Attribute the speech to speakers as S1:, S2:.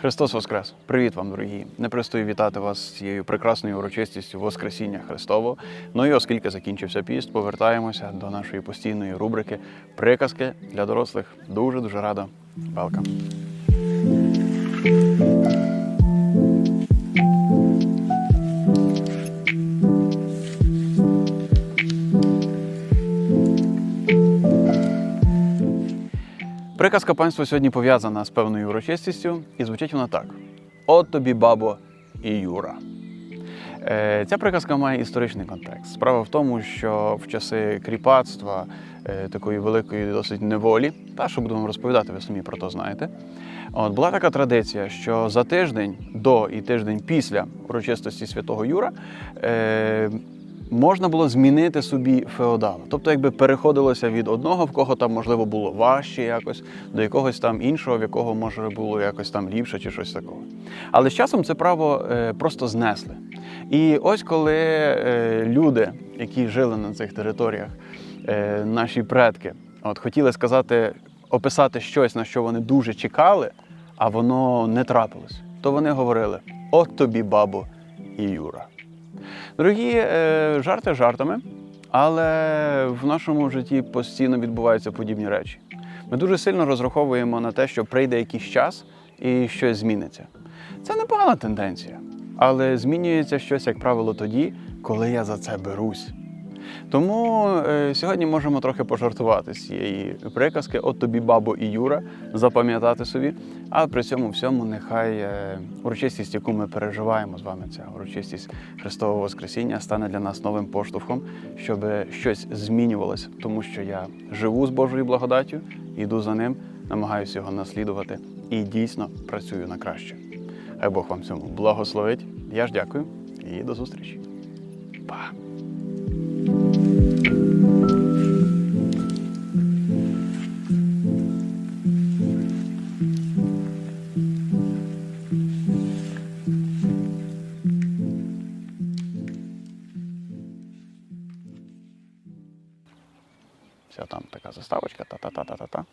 S1: Христос Воскрес! Привіт вам, дорогі! Не пристою вітати вас з цією прекрасною урочистістю Воскресіння Христового. Ну і оскільки закінчився піст, повертаємося до нашої постійної рубрики Приказки для дорослих. Дуже дуже рада. Welcome! Приказка панства сьогодні пов'язана з певною урочистістю, і звучить вона так: От тобі, бабо і Юра. Е, Ця приказка має історичний контекст. Справа в тому, що в часи кріпацтва, е, такої великої досить неволі, та що вам розповідати, ви самі про то знаєте. От була така традиція, що за тиждень до і тиждень після урочистості святого Юра е, можна було змінити собі феодала. Тобто, якби переходилося від одного, в кого там можливо було важче якось, до якогось там іншого, в якого може було якось там ліпше чи щось такого. Але з часом це право е, просто знесли. І ось коли е, люди, які жили на цих територіях, е, наші предки, от хотіли сказати, описати щось, на що вони дуже чекали, а воно не трапилось, то вони говорили: от тобі, бабо, і Юра. Дорогі, е, жарти жартами, але в нашому житті постійно відбуваються подібні речі. Ми дуже сильно розраховуємо на те, що прийде якийсь час і щось зміниться. Це непогана тенденція, але змінюється щось, як правило, тоді, коли я за це берусь. Тому е, сьогодні можемо трохи пожартувати з цієї приказки От тобі, бабо і Юра, запам'ятати собі. А при цьому всьому нехай е, урочистість, яку ми переживаємо з вами, ця урочистість Христового Воскресіння стане для нас новим поштовхом, щоб щось змінювалося, тому що я живу з Божою благодаттю, йду за ним, намагаюся його наслідувати і дійсно працюю на краще. Хай Бог вам цьому благословить. Я ж дякую і до зустрічі. Па! Все там така заставочка, та-та-та-та-та-та.